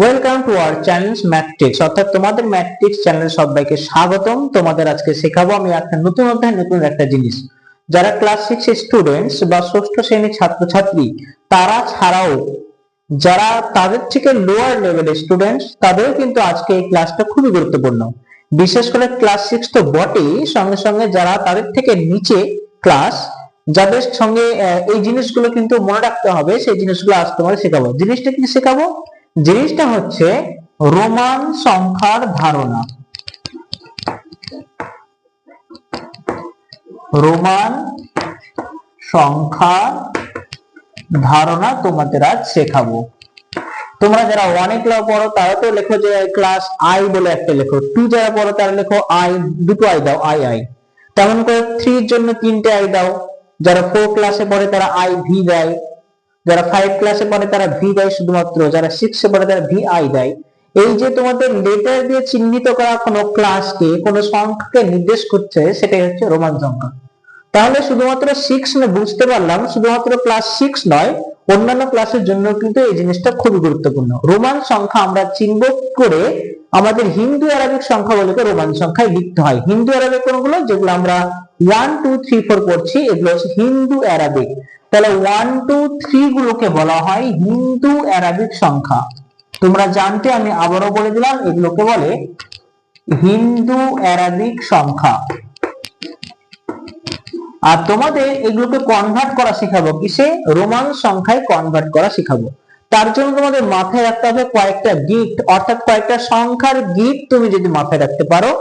Welcome to our channel matrix অর্থাৎ তোমাদের matrix channel সবাইকে স্বাগতম। তোমাদের আজকে শেখাবো আমি একটা নতুন অধ্যায়, নতুন একটা জিনিস। যারা ক্লাস সিক্স স্টুডেন্টস বা ষষ্ঠ শ্রেণির ছাত্রছাত্রী, তারা ছাড়াও যারা তাদের থেকে লোয়ার লেভেলের স্টুডেন্টস তাদেরও কিন্তু আজকে এই ক্লাসটা খুবই গুরুত্বপূর্ণ। বিশেষ করে ক্লাস সিক্স তো বটেই, সঙ্গে সঙ্গে যারা তাদের থেকে নিচে ক্লাস যাদের সঙ্গে এই জিনিসগুলো কিন্তু মনে রাখতে হবে, সেই জিনিসগুলো আজ তোমাদের শেখাবো। জিনিসটা কি শেখাবো? জিনিসটা হচ্ছে রোমান সংখ্যার ধারণা। রোমান সংখ্যার ধারণা তোমাদের আজ শেখাবো। তোমরা যারা ওয়ানে ক্লাস পড়ো, তারা তো লেখো যে ক্লাস আই বলে একটা লেখো। টু যারা পড়ো, তারা লেখো আই দুটো আই দাও আই আই তেমন করে থ্রির জন্য তিনটে আই দাও। যারা ফোর ক্লাসে পড়ে তারা আই ভি দেয়। যারা ফাইভ ক্লাসে পড়ে তারা ভি দেয় শুধুমাত্র। যারা সিক্সে পড়ে তারা ভি আই দেয়। এই যে তোমাদের লেটার দিয়ে চিহ্নিত করা কোনো ক্লাসকে কোনো সংখ্যাকে নির্দেশ করছে, সেটাই হচ্ছে রোমান সংখ্যা। তাহলে শুধুমাত্র সিক্স বুঝতে পারলাম, শুধুমাত্র ক্লাস সিক্স নয় অন্যান্য ক্লাসের জন্য কিন্তু এই জিনিসটা খুবই গুরুত্বপূর্ণ। রোমান সংখ্যা আমরা চিহ্ন করে আমাদের হিন্দু আরবিক সংখ্যাগুলোকে রোমান সংখ্যায় লিখতে হয়। হিন্দু আরবিক কোনগুলো? যেগুলো আমরা ওয়ান টু থ্রি ফোর পড়ছি, এগুলো হচ্ছে হিন্দু আরবিক। তাহলে ওয়ান টু থ্রি গুলোকে বলা হয় হিন্দু আরবিক সংখ্যা। তোমরা জানতে আমি আবারও বলে দিলাম, এগুলোকে বলে হিন্দু আরবিক সংখ্যা। আর তোমাদের এগুলোকে কনভার্ট করা শেখাবো কিসে? রোমান সংখ্যায় কনভার্ট করা শেখাবো। তার জন্য তোমাদের মাথায় রাখতে হবে কয়েকটা গিফট অর্থাৎ কয়েকটা সংখ্যার গিফট তুমি যদি মাথায় রাখতে পারো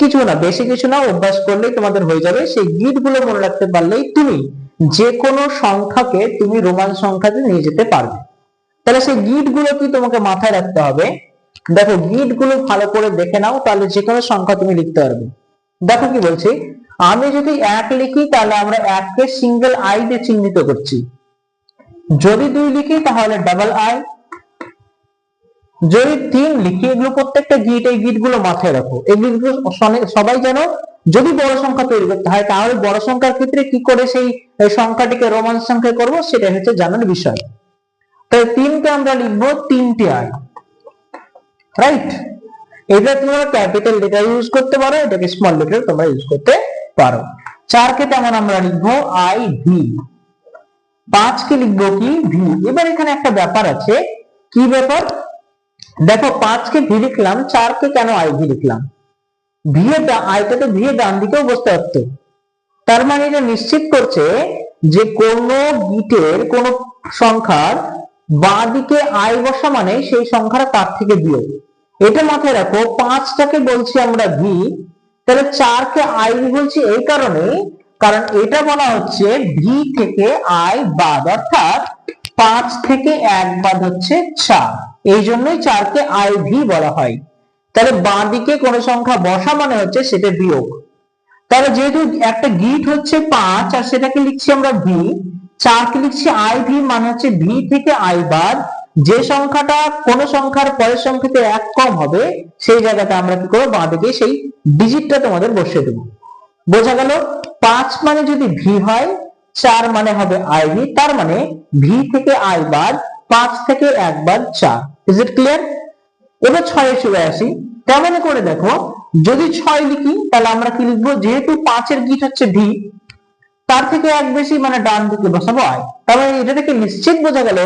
কিছু না, বেশি কিছু না, অভ্যাস করলেই তোমাদের হয়ে যাবে। সেই গিফটগুলো মনে রাখতে পারলেই তুমি যে কোনো সংখ্যাকে তুমি রোমান সংখ্যাতে নিয়ে যেতে পারবে। তাহলে সেই গিটগুলো কি তোমাকে মাথায় রাখতে হবে? দেখো গিটগুলো ভালো করে দেখে নাও, তাহলে যে কোনো সংখ্যা তুমি লিখতে পারবে। দেখো কি বলছি আমি যদি এক লিখি, তাহলে আমরা এককে সিঙ্গেল আই দিয়ে চিহ্নিত করছি। যদি দুই লিখি, তাহলে ডাবল আই যদি তিন লিখি, এগুলো প্রত্যেকটা গিট এই গিটগুলো মাথায় রাখো। এগুলো সবাই জানো, যদি বড় সংখ্যা তৈরি করতে হয়, তাহলে বড় সংখ্যার ক্ষেত্রে কি করে সেই সংখ্যাটিকে রোমান সংখ্যা করব সেটা হচ্ছে জানার বিষয়। তাই তিনকে আমরা লিখব তিনটি আই রাইট এটা তোমরা ক্যাপিটাল লেটার ইউজ করতে পারো, এটাকে স্মল লেটার তোমরা ইউজ করতে পারো। চারকে তেমন আমরা লিখব আই ভি পাঁচকে লিখব কি ভি এবার এখানে একটা ব্যাপার আছে। কি ব্যাপার? দেখো, পাঁচকে ভি লিখলাম, চারকে কেন আই ভি লিখলাম? ভি আইটা তো ভি ডান দিকেও বসতে পারতো তার মানে এটা নিশ্চিত করছে যে কোন গিটের কোন সংখ্যার বাঁ দিকে আই বসা মানে সেই সংখ্যাটা তার থেকে বিয়োগ। এটা মাথায় রাখো, পাঁচটাকে বলছি আমরা ভি তাহলে চারকে আই বলছি এই কারণে, কারণ এটা বলা হচ্ছে ভি থেকে আই বাদ, অর্থাৎ পাঁচ থেকে এক বাদ হচ্ছে চার। এই জন্যই চারকে আই ভি বলা হয়। তাহলে বাঁ দিকে কোন সংখ্যা বসা মানে হচ্ছে সেটা বিয়োগ। তাহলে যেহেতু একটা গিট হচ্ছে পাঁচ, আর সেটাকে লিখছি আমরা ভি চারকে লিখছি আই ভি মানে হচ্ছে ভি থেকে আই বাদ যে সংখ্যাটা কোন সংখ্যার পরের সংখ্যাতে এক কম হবে, সেই জায়গাতে আমরা কি করব? বাঁ দিকে সেই ডিজিটটা তোমাদের বসিয়ে দেবো। বোঝা গেল? পাঁচ মানে যদি ভি হয়, চার মানে হবে আই ভি তার মানে ভি থেকে আই বাদ পাঁচ থেকে এক বাদ চার। ইজ ইট ক্লিয়ার এবার ছয়ে চলে আসি। তেমনি করে দেখো? যদি ছয় লিখি, তাহলে আমরা কি লিখব? যেহেতু পাঁচের গিট হচ্ছে ভি তার থেকে এক বেশি মানে ডান দিকে বসাবো আয় মানে এটা থেকে নিশ্চিত বোঝা গেল,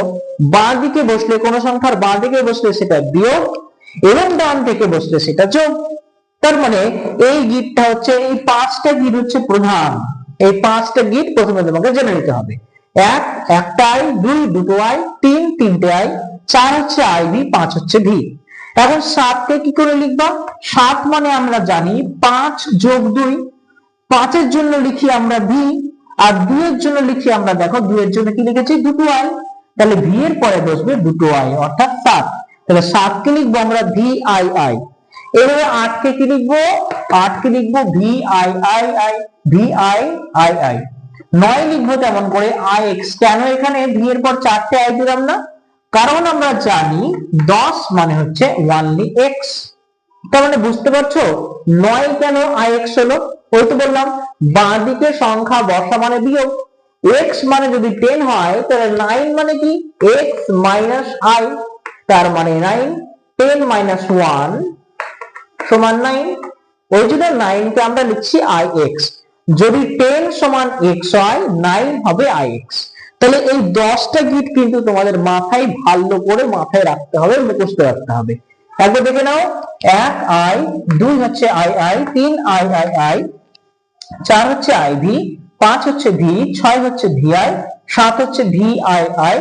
বাঁ দিকে বসলে কোন সংখ্যার বাঁ দিকে বসলে সেটা বিয়োগ এবং ডান দিকে বসলে সেটা যোগ। তার মানে এই গিটটা হচ্ছে, এই পাঁচটা গিট হচ্ছে প্রধান। এই পাঁচটা গিট প্রথমে তোমাকে জেনে নিতে হবে। এক, একটা আই, দুই, দুটো আই, তিন, তিনটে আই, চার হচ্ছে আই ভি পাঁচ হচ্ছে ভি। এখন সাতকে কি করে লিখবা? সাত মানে আমরা জানি পাঁচ যোগ দুই। পাঁচের জন্য লিখি আমরা ভি আর দুইয়ের জন্য লিখি আমরা, দেখো দুইয়ের জন্য কি লিখেছি? দুটো আই তাহলে ভি এর পরে বসবে দুটো আই অর্থাৎ সাত। তাহলে সাতকে লিখব আমরা? ভি আই আই এবারে আটকে কি লিখব? আটকে লিখব? V I I I V I I I নয় লিখব তেমন করে আই এক্স কেন এখানে ভি এর পর চারটে আই দিলাম না? কারণ আমরা জানি দশ মানে হচ্ছে ওয়ানলি এক্স তার মানে বুঝতে পারছ? নয় কেন আই এক্স হলো? ওই তো বললাম, বাঁ দিকে সংখ্যা বসা মানে বিয়োগ। এক্স মানে যদি টেন হয়, তাহলে নাইন মানে কি? এক্স মাইনাস আই, তার মানে নাইন। টেন মাইনাস ওয়ান সমান নাইন। ওই জন্য নাইনকে আমরা লিখছি আই এক্স। যদি টেন সমান এক্স হয়, নাইন হবে আই এক্স। তাহলে এই দশটা গিট কিন্তু তোমাদের মাথায় ভালো করে মাথায় রাখতে হবে, মুখস্থ রাখতে হবে। একবার দেখে নাও, এক আই, দুই হচ্ছে আই আই, তিন আই আই আই, চার হচ্ছে আই ভি, পাঁচ হচ্ছে ভি, ছয় হচ্ছে ভি আই, সাত হচ্ছে ভি আই আই,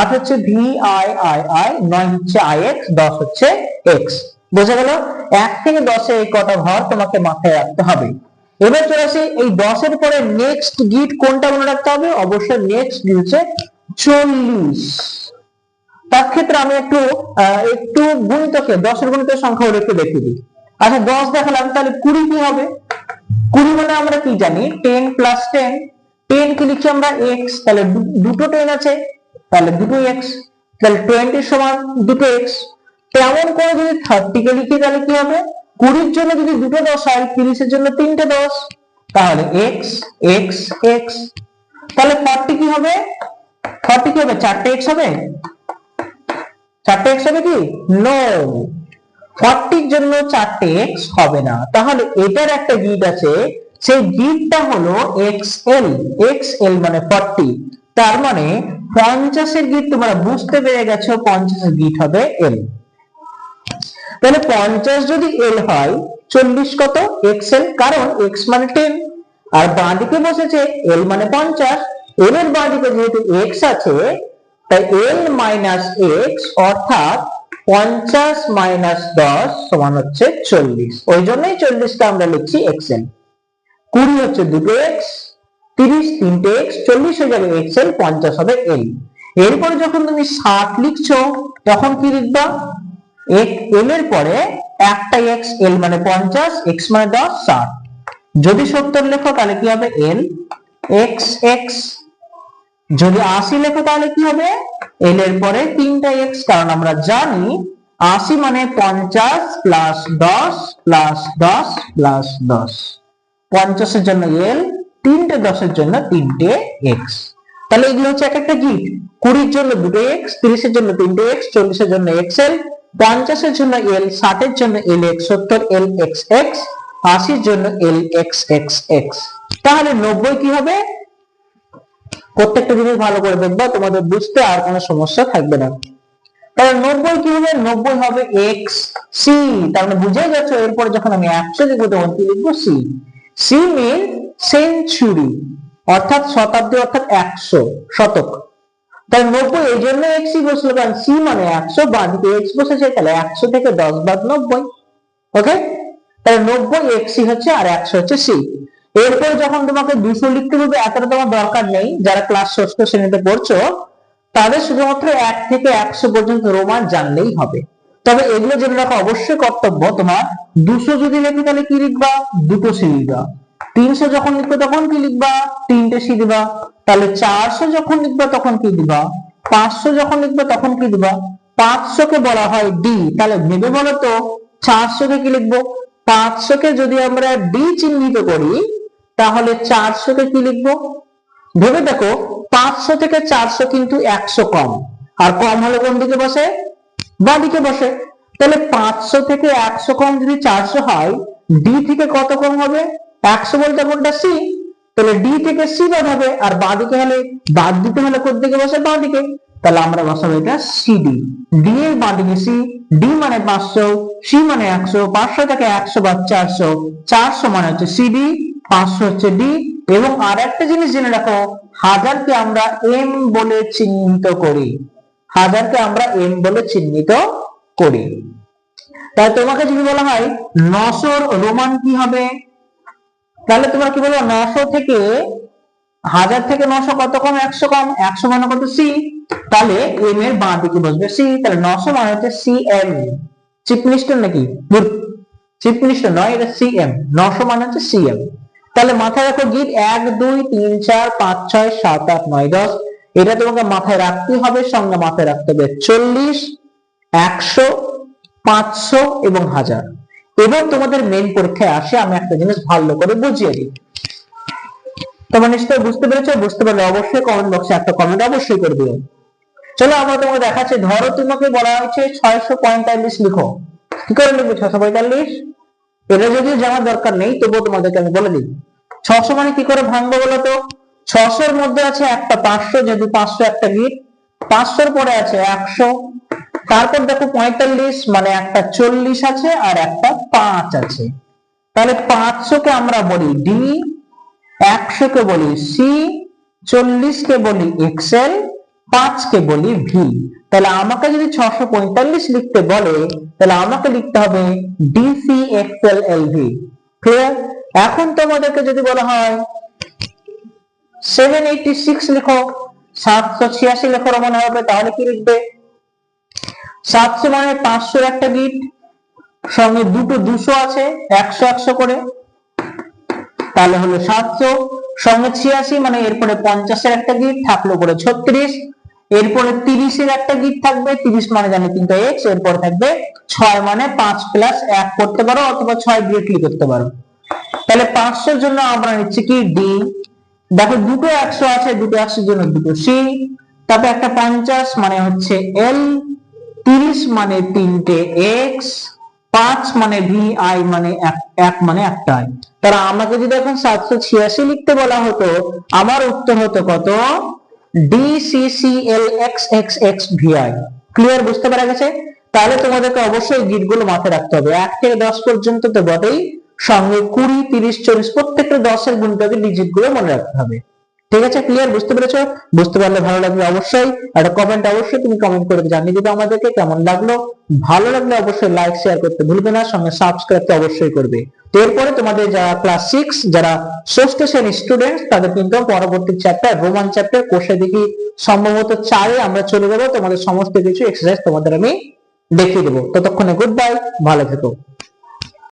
আট হচ্ছে ভি আই আই আই, নয় হচ্ছে আই এক্স, দশ হচ্ছে এক্স। বোঝা গেল? এক থেকে দশে এই কটা ঘর তোমাকে মাথায় রাখতে হবে। এবার চলে আসি, এই দশের পরে নেক্সট গিট কোনটা মনে রাখতে হবে? অবশ্যই নেক্সট গিট হচ্ছে চল্লিশ। তার ক্ষেত্রে আমি একটু একটু গুণিতকে, দশের গণিতের সংখ্যা ওর একটু দেখে দিই। আচ্ছা দশ দেখালাম তাহলে কুড়ি কি হবে? কুড়ি মানে আমরা কি জানি? টেন প্লাস টেন টেন কি লিখছি আমরা? এক্স তাহলে দুটো টেন আছে, তাহলে দুটো এক্স তাহলে টোয়েন্টি সমান দুটো এক্স তেমন করে যদি থার্টি কে লিখি, তাহলে কি হবে? কুড়ির জন্য যদি দুটো দশ হয়, তিরিশের জন্য তিনটে দশ, তাহলে এক্স এক্স এক্স তাহলে ফর্টি কি হবে? ফর্টি কি হবে? চারটে এক্স হবে? চারটে এক্স হবে কি? নো ফর্টির জন্য চারটে এক্স হবে না। তাহলে এটার একটা গিট আছে, সেই গিটটা হলো এক্স এল এক্স এল মানে ফর্টি। তার মানে পঞ্চাশের গিট তোমরা বুঝতে পেরে গেছো, পঞ্চাশের গিট হবে এল তাহলে পঞ্চাশ যদি এল হয়, চল্লিশ কত? এক্স এল কারণ এক্স মানে টেন আর বাঁ দিকে বসেছে এল মানে পঞ্চাশ। এল এর বাঁ দিকে যেহেতু এক্স আছে তাই এল মাইনাস এক্স অর্থাৎ পঞ্চাশ মাইনাস দশ সমান হচ্ছে চল্লিশ। ওই জন্যই চল্লিশটা আমরা লিখছি এক্স এল কুড়ি হচ্ছে দুটো এক্স তিরিশ তিনটে এক্স চল্লিশ হয়ে যাবে এক্স এল পঞ্চাশ হবে এল এরপরে যখন তুমি ষাট লিখছো, তখন কি লিখবা? এল এর পরে একটা এক্স এল মানে পঞ্চাশ এক্স মানে দশ, ষাট। যদি সত্তর লেখো, তাহলে কি হবে এল এক্স এক্স যদি আশি লেখো তাহলে কি হবে? এল এর পরে তিনটা এক্স কারণ আমরা জানি আশি মানে পঞ্চাশ প্লাস দশ প্লাস দশ প্লাস দশ। পঞ্চাশের জন্য এল তিনটে দশের জন্য তিনটে এক্স তাহলে এগুলো হচ্ছে এক একটা গিট কুড়ির জন্য দুটো এক্স তিরিশের জন্য তিনটে এক্স চল্লিশের জন্য এক্স এল পঞ্চাশের জন্য এল ষাটের জন্য এল এক্স সত্তর এল এক্স এক্স আশির জন্য এল এক্স এক্স এক্স তাহলে নব্বই কি হবে? প্রত্যেকটা জিনিস ভালো করে দেখবা, তোমাদের বুঝতে আর কোনো সমস্যা থাকবে না। তাহলে নব্বই কি হবে? নব্বই হবে এক্স সি তার মানে বুঝে যাচ্ছে এরপরে যখন আমি একশো লিখব, তখন কি লিখব? সি সি মিন সেঞ্চুরি অর্থাৎ শতাব্দী, অর্থাৎ একশো শতক। তাই নব্বই, এই জন্য এক্স বসল কারণ সি মানে একশো বাদিকে এক্স বসেছে, তাহলে একশো থেকে দশ বাদ নব্বই। ওকে তাহলে নব্বই এক্সি হচ্ছে, আর একশো হচ্ছে সি এরপর যখন তোমাকে দুশো লিখতে হবে, এতটা তোমার দরকার নেই। যারা ক্লাস ষষ্ঠ শ্রেণীতে পড়ছো, তাদের শুধুমাত্র এক থেকে একশো পর্যন্ত রোমান জানলেই হবে। তবে এগুলো জেনে রাখা অবশ্যই কর্তব্য তোমার। দুশো যদি লেখি, তাহলে কি লিখবা? দুটো সি লিখবা তিনশো যখন লিখবে, তখন কি লিখবা? তিনটে সি দিবা। তাহলে চারশো যখন লিখবা, তখন কি দিবা? পাঁচশো যখন লিখবে, তখন কি দিবা? পাঁচশো কে বলা হয় ডি তাহলে ভেবে বলো তো চারশো কে কি লিখব? পাঁচশো কে যদি আমরা ডি চিহ্নিত করি তাহলে চারশো কে লিখব? ভেবে দেখো, পাঁচশো থেকে চারশো কিন্তু একশো কম। আর কম হলে কোন দিকে বসে? বা দিকে বসে। তাহলে পাঁচশো থেকে একশো কম যদি চারশো হয় ডি থেকে কত কম হবে? একশো বলতে কোনটা সি তাহলে ডি থেকে সি বাদ হবে, আর বাঁ দিকে হলে, বাদ দিতে হলে কোন দিকে বসে? বাঁ দিকে তাহলে আমরা বসাবো এটা সিডি ডি এর বাঁ দিকে সি ডি মানে পাঁচশো সি মানে একশো, পাঁচশো থেকে একশো বাদ চারশো চারশো মানে হচ্ছে সিডি পাঁচশো হচ্ছে ডি এবং আর একটা জিনিস জেনে রাখো, হাজারকে আমরা এম বলে চিহ্নিত করি। হাজারকে আমরা এম বলে চিহ্নিত করি। তাই তোমাকে যদি বলা হয়, নশোর রোমান কি হবে? তাহলে তোমরা কি বলব, নশো থেকে, হাজার থেকে নশো কত কম? একশো কম। একশো মানে কত? সি তাহলে এম এর বাঁ দিকে বসবে। সি তাহলে নশো মানে হচ্ছে সি এম চিফ মিনিস্টার নাকি? চিফ মিনিস্টার নয়, এটা সি এম নশো মানে হচ্ছে সি এম তাহলে মাথায় রাখো গিট এক, দুই, তিন, চার, পাঁচ, ছয়, সাত, আট, নয়, দশ। এটা তোমাকে মাথায় রাখতে হবে, সঙ্গে মাথায় রাখতে হবে চল্লিশ, একশো, পাঁচশো এবং হাজার। এবার তোমাদের মেন পরীক্ষায় আসে, আমি একটা জিনিস ভালো করে বুঝিয়ে দিই। তোমরা নিশ্চয়ই বুঝতে পেরেছ, বুঝতে পারলে অবশ্যই কমেন্ট বক্সে একটা কমেন্ট অবশ্যই করে দিও। চলো, আমরা তোমাকে দেখাচ্ছি, ধরো তোমাকে বলা হয়েছে ছয়শো পঁয়তাল্লিশ লিখো। কি করে লিখবে ছশো পঁয়তাল্লিশ? এটা যদিও জানার দরকার নেই, তবুও তোমাদেরকে আমি বলে দিই। ছশো মানে কি করে ভাঙবো বলতো ছশোর মধ্যে আছে একটা পাঁচশো, যেহেতু পাঁচশো একটা গিট পাঁচশোর পরে আছে একশো। তারপর দেখো পঁয়তাল্লিশ মানে একটা চল্লিশ আছে আর একটা পাঁচ আছে। তাহলে পাঁচশো কে আমরা বলি ডি একশো কে বলি সি চল্লিশ কে বলি এক্সেল পাঁচ কে বলি ভি তাহলে আমাকে যদি ছশো পঁয়তাল্লিশ লিখতে বলে, তাহলে আমাকে লিখতে হবে DC XL L V clear এখন তোমাদেরকে যদি বলা হয় সেভেন এইটি সিক্স লিখো, সাতশো ছিয়াশি লেখার মনে হবে, তাহলে কি লিখবে? সাতশো মানে পাঁচশোর একটা গিট সঙ্গে দুটো দুশো আছে, একশো একশো করে। তাহলে হলো সাতশো, সঙ্গে ছিয়াশি মানে এরপরে পঞ্চাশের একটা গিট থাকল পরে ছত্রিশ, এরপরে তিরিশের একটা গিট থাকবে, তিরিশ মানে জানি কিন্তু এক্স এরপরে থাকবে ছয় মানে পাঁচ প্লাস এক করতে পারো, অথবা ছয় ডিরেক্টলি করতে পারো। তাহলে পাঁচশোর জন্য আমরা নিচ্ছি কি? ডি দেখো দুটো একশো আছে, দুটো একশোর জন্য দুটো সি তারপর একটা পঞ্চাশ মানে হচ্ছে এল তিরিশ মানে তিনটে এক্স পাঁচ মানে ভি আই মানে এক মানে একটা আই তাহলে আমাকে যদি এখন সাতশো ছিয়াশি লিখতে বলা হতো, আমার উত্তর হতো কত? D C C L X X X V I clear বুঝতে পারা গেছে? তাহলে তোমাদেরকে অবশ্যই গিটগুলো মাথায় রাখতে হবে। এক থেকে দশ পর্যন্ত তো বটেই। সঙ্গে কুড়ি, তিরিশ, চল্লিশ প্রত্যেকটা দশের গুণটাকে ডিজিটগুলো মনে রাখতে হবে। ঠিক আছে? ক্লিয়ার বুঝতে পেরেছ? বুঝতে পারলে ভালো লাগবে অবশ্যই। একটা কমেন্ট অবশ্যই তুমি কমেন্ট করে জানিয়ে দিবে আমাদেরকে কেমন লাগল। ভালো লাগলে অবশ্যই লাইক শেয়ার করতে ভুলবে না। সঙ্গে সাবস্ক্রাইব তো অবশ্যই করবে। এরপরে তোমাদের যারা ক্লাস সিক্স যারা ষষ্ঠ শ্রেণির স্টুডেন্ট তাদের কিন্তু পরবর্তী চ্যাপ্টার রোমান চ্যাপ্টার কোষে দেখি সম্ভবত চারে আমরা চলে যাব। তোমাদের সমস্ত কিছু এক্সারসাইজ তোমাদের আমি দেখিয়ে দেবো। ততক্ষণে গুড বাই ভালো থেকো।